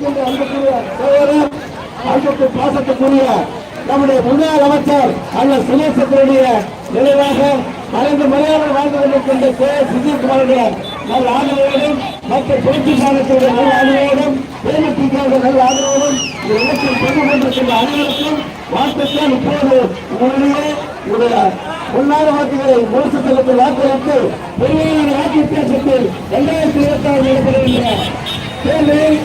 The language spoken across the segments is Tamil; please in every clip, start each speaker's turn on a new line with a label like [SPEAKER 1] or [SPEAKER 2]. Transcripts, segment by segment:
[SPEAKER 1] இருக்கின்ற அன்புக்குரிய சகோதரர் அன்புக்கு பாசத்துக்குரிய நம்முடைய முன்னாள் அமைச்சர் அண்ணன் சுரேசத்தினுடைய நினைவாக மறைந்த மலையாளம் வாழ்ந்து கொண்டிருக்கின்ற கே சுஜித்குமாருடைய நல்ல ஆதரவோடும் மற்ற புரட்சி காலத்துடைய நல்ல ஆதரவோடும் தேமுதிக நல்ல ஆதரவோடும் இந்த இடத்தில் பெற்று கொண்டிருக்கின்ற அனைவருக்கும் வாழ்த்துக்கள் இப்போது உங்களுடைய உங்களுடைய முன்னாள் வாக்குகளை முழுசு தளத்தில் வாக்களித்து பெருமையான வாக்கு வித்தியாசத்தில் இரண்டாயிரத்தி இருபத்தி ஆறு நடைபெறுகின்ற தேர்தலில்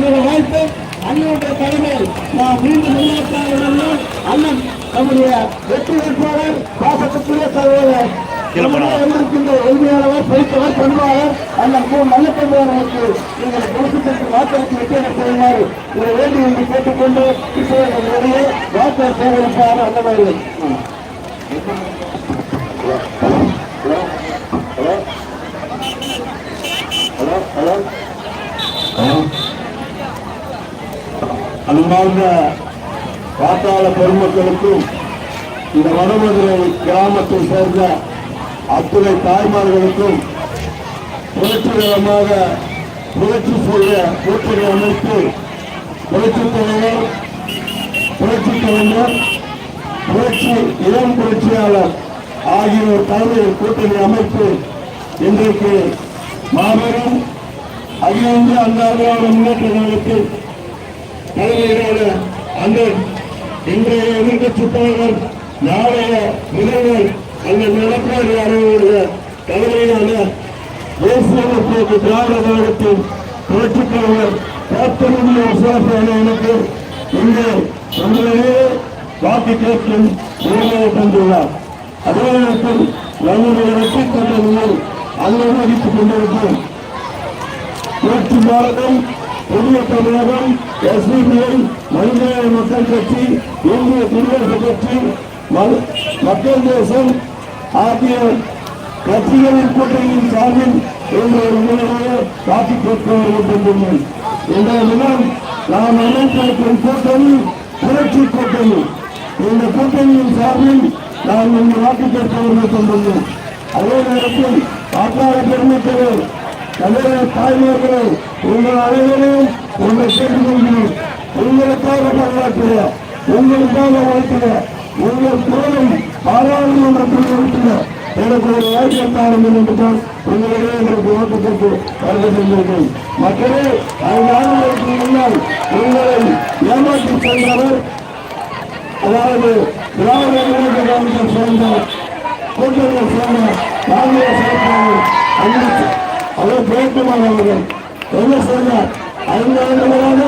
[SPEAKER 1] முதலமைச்சராக வாய்ப்பு அண்ணனுடைய நாம் மீண்டும் முதலமைச்சராக அண்ணன் நம்முடைய வெற்றி வேட்பாளர் பாசத்துக்குரிய சகோதரர் இருக்கின்ற எளிமையானவர் படித்தவர் பண்பாளர் அண்ணன் கு. நல்லப்பண்பவர்களுக்கு நீங்கள் பொறுப்புக்கு வாக்களித்து வெற்றி செய்யுமாறு இதை வேண்டி என்று கேட்டுக்கொண்டு இப்போது நிறைய வாக்கு சேகரிப்பார் அந்த அன்பார்ந்த பாத்தாள பெருமக்களுக்கும் இந்த வடமதுரை கிராமத்தை சேர்ந்த அத்துணை தாய்மார்களுக்கும் புரட்சிகரமாக புரட்சி செய்த கூட்டணி அமைப்பு புரட்சி தலைவர் புரட்சி கலைஞர் புரட்சி இளம் புரட்சியாளர் ஆகியோர் தலைமையில் கூட்டணி அமைப்பு இன்றைக்கு மாபெரும் அகில இந்திய அண்ணா முன்னேற்ற கழகத்தில் தலைமையிலான அந்த இன்றைய எதிர்கட்சி தலைவர் நாளைய முதல்வர் அந்த எடப்பாடி அவர்களுடைய தலைமையிலான தேசிய முற்போக்கு திராவிட கழகத்தின் புரட்சித் தலைவர் கேப்டன் விசுவாச எனக்கு இங்கே உங்களிடையே வாக்கு கேட்கும் உரிமையை தந்துள்ளார். அதே நேரத்தில் நம்முடைய வெற்றி கட்டளையை அனுமதித்துக் கொண்டிருக்கிறோம். புரட்சி பாரதம் புதிய தமிழகம் எஸ்பிஐ மனிதநேய மக்கள் கட்சி இந்திய குடியரசு கட்சி ம- மக்கள் தேசம் ஆகிய கட்சிகளின் கூட்டணியின் சார்பில் இன்று ஒரு முறையாக காட்சி கேட்க இன்றைய தினம் நாம் அமைத்திருக்கும் கூட்டணி புரட்சி கூட்டணி. இந்த கூட்டணியின் சார்பில் நாம் இங்கு வாக்கு கேட்க அதே நேரத்தில் வாக்காள பெருமக்களே தமிழக தாய்மார்களே உங்கள் அனைவரையும் உங்களை கேட்டுக்கொள்கிறோம் உங்களுக்காக பாராட்டுகிற உங்களுக்காக வாழ்த்துக உங்கள் குரலும் பாராளுமன்றத்தில் இருக்கிற எனக்கு ஒரு வாய்ப்பு தாருங்கள் என்று தான் உங்களிடையே எனக்கு ஓட்டத்திற்கு வருகை சென்றிருக்கிறேன் மக்களே ஐந்து ஆண்டுகளுக்கு முன்னால் உங்களை ஏமாற்றி சென்றவர் அதாவது திராவிட முன்னேற்ற கழகத்தை சேர்ந்த கூட்டத்தை சேர்ந்த காங்கிரஸ் செயற்பாளர் அண்ணன் அவர் ஜெயக்குமார் அவர்கள் என்ன சொன்னார் ஐந்து ஆண்டுகளாக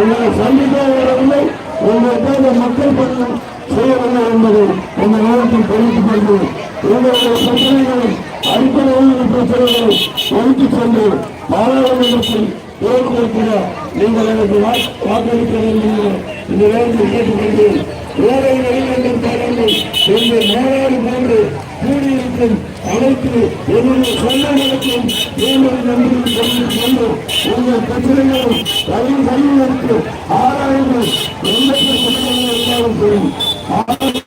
[SPEAKER 1] உங்களை சந்திக்க வரவில்லை. உங்களுக்காக மக்கள் பணியும் செய்யவில்லை என்பதை இந்த நேரத்தில் தெரிவித்துக் கொள்கிறேன். உங்களுடைய பிரச்சனைகளை அடிப்படை ஊழல் பிரச்சனைகளை ஒதுக்கி சென்று பாராளுமன்றத்தில் ஏற்படுத்தின நீங்கள் எனக்கு வாக்களிக்க வேண்டும் இந்த நேரத்தில் கேட்டுக்கொள்கிறேன். ஏழை வெளிநடர் தலைமை என்று நாடாடு போன்று கூடியிருக்கும் அனைத்து என்னுடைய சொந்தங்களுக்கும் கொண்டு உங்கள் பிரச்சனைகளும் தனி தனிகளுக்கு ஆராய்ந்து எந்த பிரச்சனைகளும் இருந்தாலும் சரி.